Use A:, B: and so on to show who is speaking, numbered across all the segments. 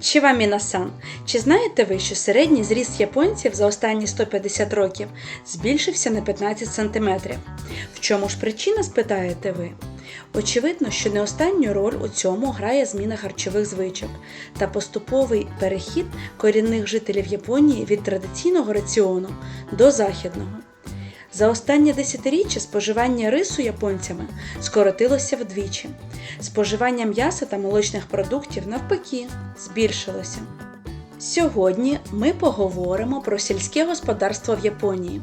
A: Конніччіва Мінасан. Чи знаєте ви, що середній зріст японців за останні 150 років збільшився на 15 см? В чому ж причина, спитаєте ви? Очевидно, що не останню роль у цьому грає зміна харчових звичок та поступовий перехід корінних жителів Японії від традиційного раціону до західного. За останнє десятиріччя споживання рису японцями скоротилося вдвічі. Споживання м'яса та молочних продуктів навпаки збільшилося. Сьогодні ми поговоримо про сільське господарство в Японії.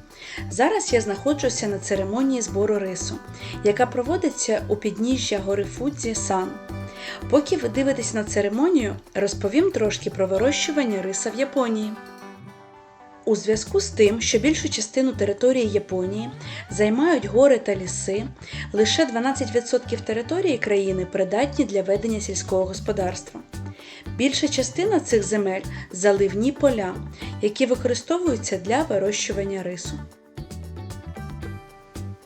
A: Зараз я знаходжуся на церемонії збору рису, яка проводиться у підніжжя гори Фудзі Сан. Поки ви дивитесь на церемонію, розповім трошки про вирощування риса в Японії. У зв'язку з тим, що більшу частину території Японії займають гори та ліси, лише 12% території країни придатні для ведення сільського господарства. Більша частина цих земель заливні поля, які використовуються для вирощування рису.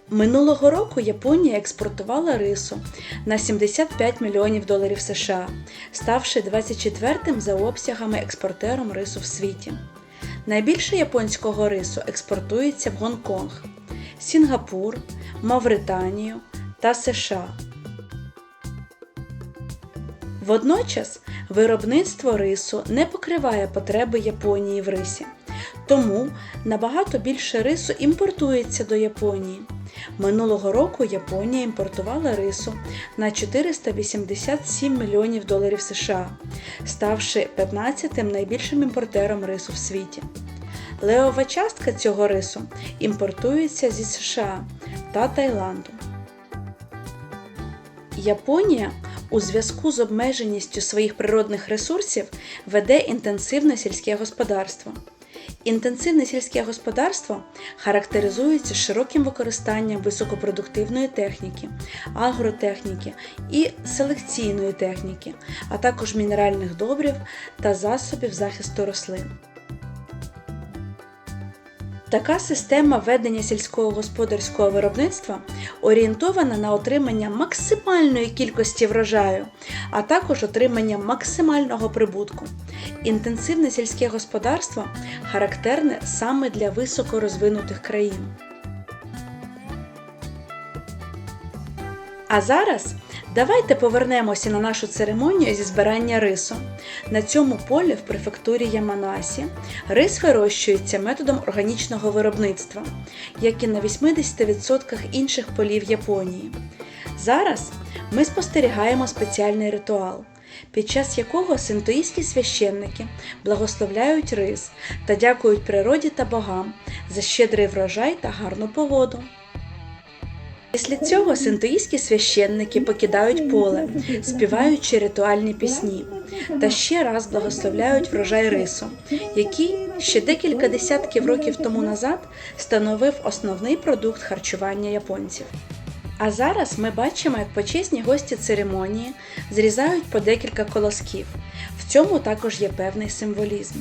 A: Минулого року Японія експортувала рису на 75 мільйонів доларів США, ставши 24-м за обсягами експортером рису в світі. Найбільше японського рису експортується в Гонконг, Сінгапур, Мавританію та США. Водночас виробництво рису не покриває потреби Японії в рисі, тому набагато більше рису імпортується до Японії. Минулого року Японія імпортувала рису на 487 мільйонів доларів США, ставши 15-тим найбільшим імпортером рису в світі. Левова частка цього рису імпортується зі США та Таїланду. Японія у зв'язку з обмеженістю своїх природних ресурсів веде інтенсивне сільське господарство. Інтенсивне сільське господарство характеризується широким використанням високопродуктивної техніки, агротехніки і селекційної техніки, а також мінеральних добрів та засобів захисту рослин. Така система ведення сільського господарського виробництва орієнтована на отримання максимальної кількості врожаю, а також отримання максимального прибутку. Інтенсивне сільське господарство характерне саме для високорозвинутих країн. А зараз давайте повернемося на нашу церемонію зі збирання рису. На цьому полі в префектурі Яманасі рис вирощується методом органічного виробництва, як і на 80% інших полів Японії. Зараз ми спостерігаємо спеціальний ритуал, під час якого синтоїстські священники благословляють рис та дякують природі та богам за щедрий врожай та гарну погоду. Після цього синтоїстські священники покидають поле, співаючи ритуальні пісні, та ще раз благословляють врожай рису, який ще декілька десятків років тому назад становив основний продукт харчування японців. А зараз ми бачимо, як почесні гості церемонії зрізають по декілька колосків. В цьому також є певний символізм.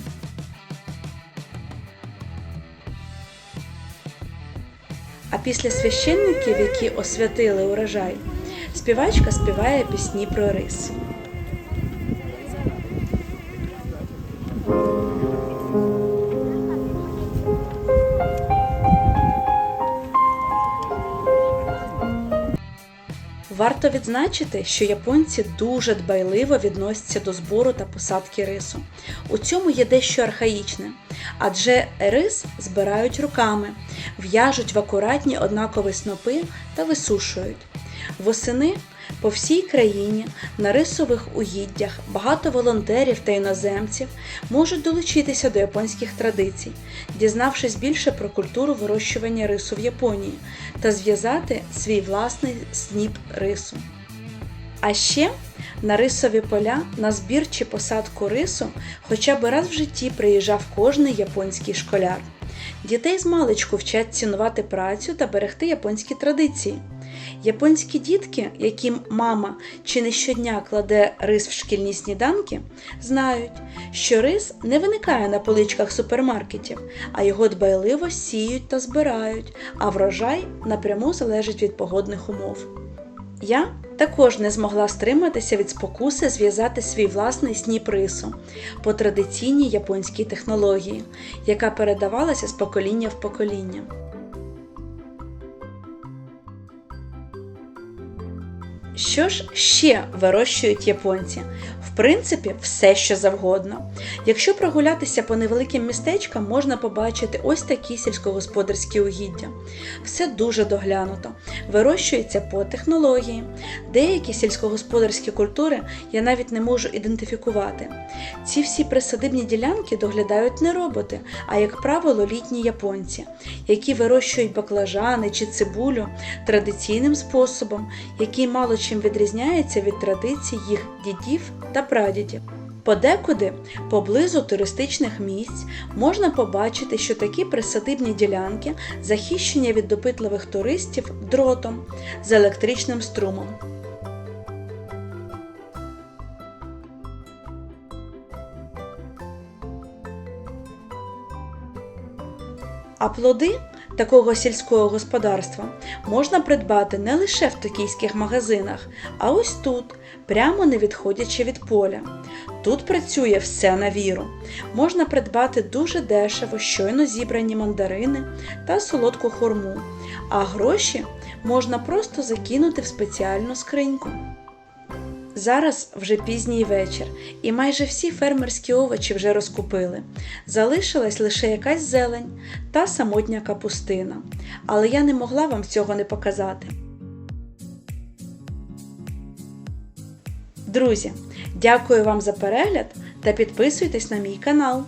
A: А після священників, які освятили урожай, співачка співає пісні про рис. Варто відзначити, що японці дуже дбайливо відносяться до збору та посадки рису. У цьому є дещо архаїчне, адже рис збирають руками, в'яжуть в акуратні однакові снопи та висушують. Восени по всій країні на рисових угіддях багато волонтерів та іноземців можуть долучитися до японських традицій, дізнавшись більше про культуру вирощування рису в Японії та зв'язати свій власний сніп рису. А ще на рисові поля на збір чи посадку рису хоча б раз в житті приїжджав кожний японський школяр. Дітей з маличку вчать цінувати працю та берегти японські традиції. Японські дітки, яким мама чи не щодня кладе рис в шкільні сніданки, знають, що рис не виникає на поличках супермаркетів, а його дбайливо сіють та збирають, а врожай напряму залежить від погодних умов. Я також не змогла стриматися від спокуси зв'язати свій власний сніп рису по традиційній японській технології, яка передавалася з покоління в покоління. Що ж ще вирощують японці? В принципі, все що завгодно. Якщо прогулятися по невеликим містечкам, можна побачити ось такі сільськогосподарські угіддя. Все дуже доглянуто, вирощується по технології. Деякі сільськогосподарські культури я навіть не можу ідентифікувати. Ці всі присадибні ділянки доглядають не роботи, а як правило, літні японці, які вирощують баклажани чи цибулю традиційним способом, який мало чим відрізняється від традицій їх дідів та прадідів. Подекуди, поблизу туристичних місць, можна побачити, що такі присадибні ділянки захищені від допитливих туристів дротом з електричним струмом. А плоди такого сільського господарства можна придбати не лише в токійських магазинах, а ось тут, прямо не відходячи від поля. Тут працює все на віру. Можна придбати дуже дешево щойно зібрані мандарини та солодку хурму, а гроші можна просто закинути в спеціальну скриньку. Зараз вже пізній вечір, і майже всі фермерські овочі вже розкупили. Залишилась лише якась зелень та самотня капустина. Але я не могла вам цього не показати. Друзі, дякую вам за перегляд та підписуйтесь на мій канал.